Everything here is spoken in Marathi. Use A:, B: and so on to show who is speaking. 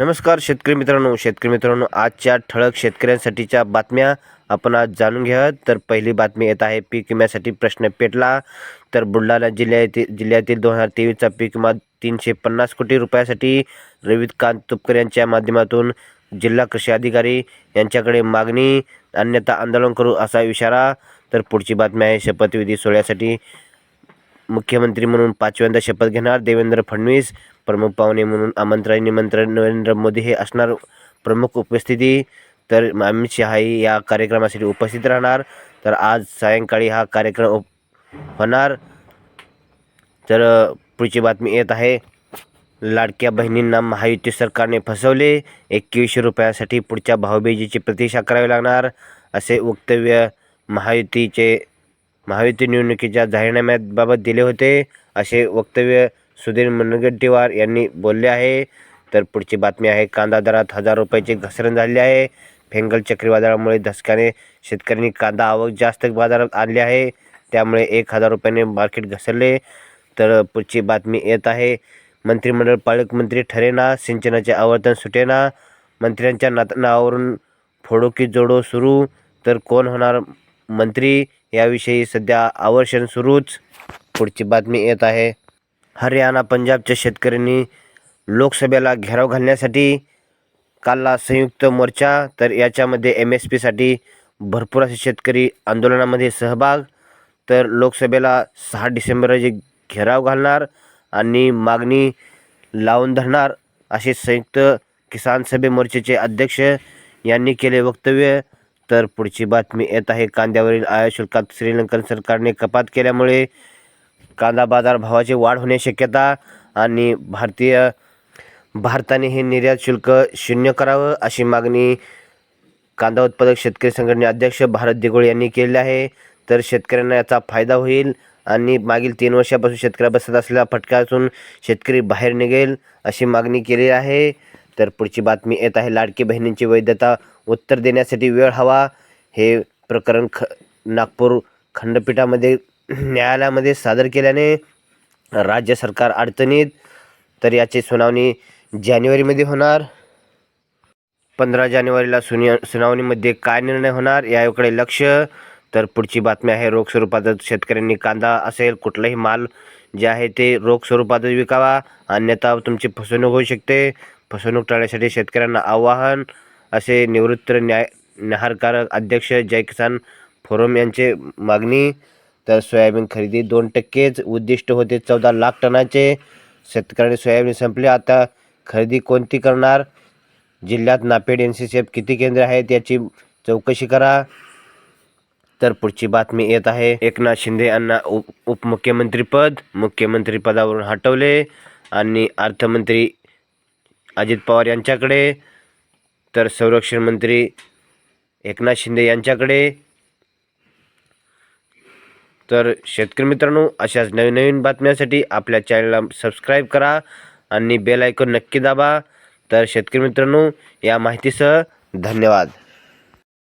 A: नमस्कार शेतकरी मित्रांनो शेतकरी मित्रांनो आजच्या ठळक शेतकऱ्यांसाठीच्या बातम्या आपण आज जाणून घ्या तर पहिली बातमी येत आहे पीक विम्यासाठी प्रश्न पेटला. तर बुलढाणा जिल्ह्यातील जिल्ह्यातील दोन हजार तेवीसचा पीक विमा तीनशे पन्नास कोटी रुपयासाठी रविकांत तुपकर यांच्या माध्यमातून जिल्हा कृषी अधिकारी यांच्याकडे मागणी अन्यथा आंदोलन करू असा इशारा. तर पुढची बातमी आहे शपथविधी सोहळ्यासाठी मुख्यमंत्री म्हणून पाचव्यांदा शपथ घेणार देवेंद्र फडणवीस. प्रमुख पाहुणे म्हणून आमंत्रण निमंत्रण नरेंद्र मोदी हे असणार प्रमुख उपस्थिती. तर अमित शहाही या कार्यक्रमासाठी उपस्थित राहणार. तर आज सायंकाळी हा कार्यक्रम उप- होणार. तर पुढची बातमी येत आहे. लाडक्या बहिणींना महायुती सरकारने फसवले. एकवीसशे रुपयासाठी पुढच्या भाऊबीजेची प्रतीक्षा करावी लागणार. असे वक्तव्य महायुतीचे महायुती निवडणुकीच्या जाहीरनाम्याबाबत दिले होते. असे वक्तव्य सुधीर मुनगंटीवार यांनी बोलले आहे. तर पुढची बातमी आहे कांदा दरात हजार रुपयाची घसरण झाली आहे. फेंगल चक्रीवादळामुळे धसक्याने शेतकऱ्यांनी कांदा आवक जास्त बाजारात आणली आहे. त्यामुळे एक हजार रुपयाने मार्केट घसरले. तर पुढची बातमी येत आहे मंत्रिमंडळ पालकमंत्री ठरेना सिंचनाचे आवर्तन सुटेना मंत्र्यांच्या नातनावरून नावावरून जोडो सुरू. तर कोण होणार मंत्री? याविषयी सध्या आवर्षण सुरूच. पुढची बातमी येत आहे. हरियाणा पंजाबच्या शेतकऱ्यांनी लोकसभेला घेराव घालण्यासाठी कालला संयुक्त मोर्चा तर याच्यामध्ये एम एस पीसाठी भरपूर असे शेतकरी आंदोलनामध्ये सहभाग. तर लोकसभेला सहा डिसेंबर रोजी घेराव घालणार आणि मागणी लावून धरणार असे संयुक्त किसान सभे मोर्चाचे अध्यक्ष यांनी केले वक्तव्य. तर पुढची बातमी येत आहे. कांद्यावरील आयात शुल्कात श्रीलंकन सरकारने कपात केल्यामुळे कांदा बाजार भावाची वाढ होण्याची शक्यता आणि भारतीय भारताने हे निर्यात शुल्क शून्य करावं अशी मागणी कांदा उत्पादक शेतकरी संघटने अध्यक्ष भारत दिगोळे यांनी केली आहे. तर शेतकऱ्यांना याचा फायदा होईल आणि मागील तीन वर्षापासून शेतकऱ्या बसत असलेला फटका असून शेतकरी बाहेर निघेल अशी मागणी केली आहे. तर पुढची बातमी येत आहे. लाडकी बहिणींची वैधता उत्तर देण्यासाठी वेळ हवा हे प्रकरण ख नागपूर खंडपीठामध्ये न्यायालयामध्ये सादर केल्याने राज्य सरकार अडचणीत तर याची सुनावणी जानेवारीमध्ये होणार. पंधरा जानेवारीला सुनि सुनावणीमध्ये काय निर्णय होणार याकडे लक्ष. तर पुढची बातमी आहे रोख स्वरूपातच शेतकऱ्यांनी कांदा असेल कुठलाही माल जे आहे ते रोख स्वरूपातच विकावा. अन्यथा तुमची फसवणूक होऊ शकते. फसवणूक टाळण्यासाठी शेतकऱ्यांना आवाहन असे निवृत्त न्याय न्याहारकारक अध्यक्ष जय किसान फोरम यांचे मागणी. तर सोयाबीन खरेदी दोन टक्केच उद्दिष्ट होते. चौदा लाख टनाचे शेतकऱ्यांनी सोयाबीन संपले. आता खरेदी कोणती करणार? जिल्ह्यात NAFED N C C F किती केंद्र आहेत याची चौकशी करा. तर पुढची बातमी येत आहे. एकनाथ शिंदे यांना उप उपमुख्यमंत्रीपद मुख्यमंत्रीपदावरून हटवले आणि अर्थमंत्री अजित पवार यांच्याकडे तर संरक्षण मंत्री एकनाथ शिंदे यांच्याकडे तर शेतकरी मित्रांनो अशाच नवीन नवीन बातम्यांसाठी आपल्या चॅनलला सबस्क्राईब करा आणि बेल आयकॉन नक्की दाबा. तर शेतकरी मित्रांनो या माहितीसह धन्यवाद.